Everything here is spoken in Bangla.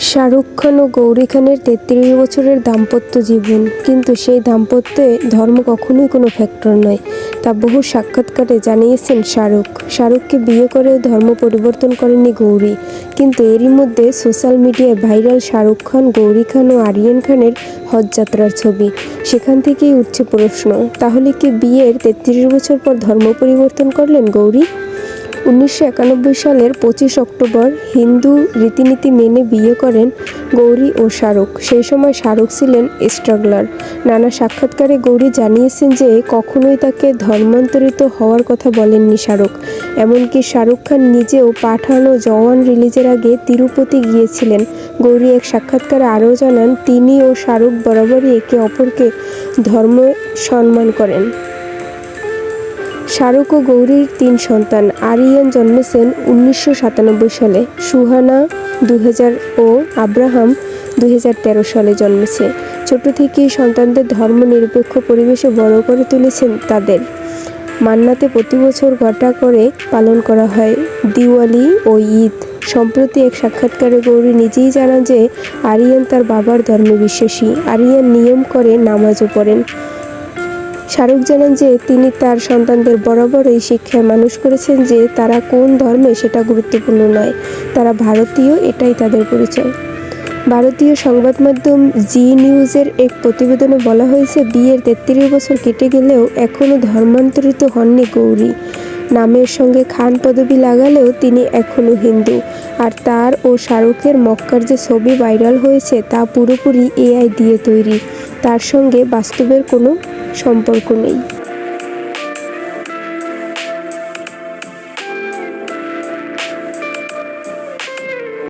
শাহরুখ খান ও গৌরী খানের তেত্রিশ বছরের দাম্পত্য জীবন। কিন্তু সেই দাম্পত্যে ধর্ম কখনোই কোনো ফ্যাক্টর নয়, তা বহু সাক্ষাৎকারে জানিয়েছেন শাহরুখ। শাহরুখকে বিয়ে করেও ধর্ম পরিবর্তন করেনি গৌরী, কিন্তু এরই মধ্যে সোশ্যাল মিডিয়ায় ভাইরাল শাহরুখ খান, গৌরী খান ও আরিয়ান খানের হজযাত্রার ছবি। সেখান থেকেই উঠছে প্রশ্ন, তাহলে কি বিয়ের তেত্রিশ বছর পর ধর্ম পরিবর্তন করলেন গৌরী? উনিশশো একানব্বই সালের পঁচিশ অক্টোবর হিন্দু রীতিনীতি মেনে বিয়ে করেন গৌরী ও শাহরুখ। সেই সময় শাহরুখ ছিলেন স্ট্রাগলার। নানা সাক্ষাৎকারে গৌরী জানিয়েছেন যে, কখনোই তাকে ধর্মান্তরিত হওয়ার কথা বলেননি শাহরুখ। এমনকি শাহরুখ খান নিজেও পাঠান জওয়ান রিলিজের আগে তিরুপতি গিয়েছিলেন। গৌরী এক সাক্ষাৎকারে আরও জানান, তিনি ও শাহরুখ বরাবরই একে অপরকে ধর্ম সম্মান করেন। শাহরুখ ও গৌরীর তিন সন্তান আরিয়ান জন্মেছেন উনিশশো সাতানব্বই সালে। সুহানা দুই ও আব্রাহাম দুই সালে জন্মেছে। ছোট থেকেই সন্তানদের ধর্ম নিরপেক্ষ পরিবেশে বড় করে তুলেছেন তাদের। মান্নাতে প্রতি বছর ঘটা করে পালন করা হয় দিওয়ালি ও ঈদ। সম্প্রতি এক সাক্ষাৎকারে গৌরী নিজেই জানান যে, আরিয়ান তার বাবার ধর্মে বিশ্বাসী আরিয়ান নিয়ম করে নামাজও পড়েন। শাহরুখ জানান যে তিনি তার সন্তানদের বরাবর এই শিক্ষায় মানুষ করেছেন যে তারা কোন ধর্মে সেটা গুরুত্বপূর্ণ নয়। তারা ভারতীয়, এটাই তাদের পরিচয়। ভারতীয় সংবাদ মাধ্যম জি নিউজের এক প্রতিবেদনে বলা হয়েছে, বিয়ের তেত্রিশ বছর কেটে গেলেও এখনও ধর্মান্তরিত হননি গৌরী। নামের সঙ্গে খান পদবি লাগালেও তিনি এখনও হিন্দু। আর তার ও শাহরুখের মক্কার যে ছবি ভাইরাল হয়েছে, তা পুরোপুরি এআই দিয়ে তৈরি। তার সঙ্গে বাস্তবের কোনো সম্পর্ক নেই।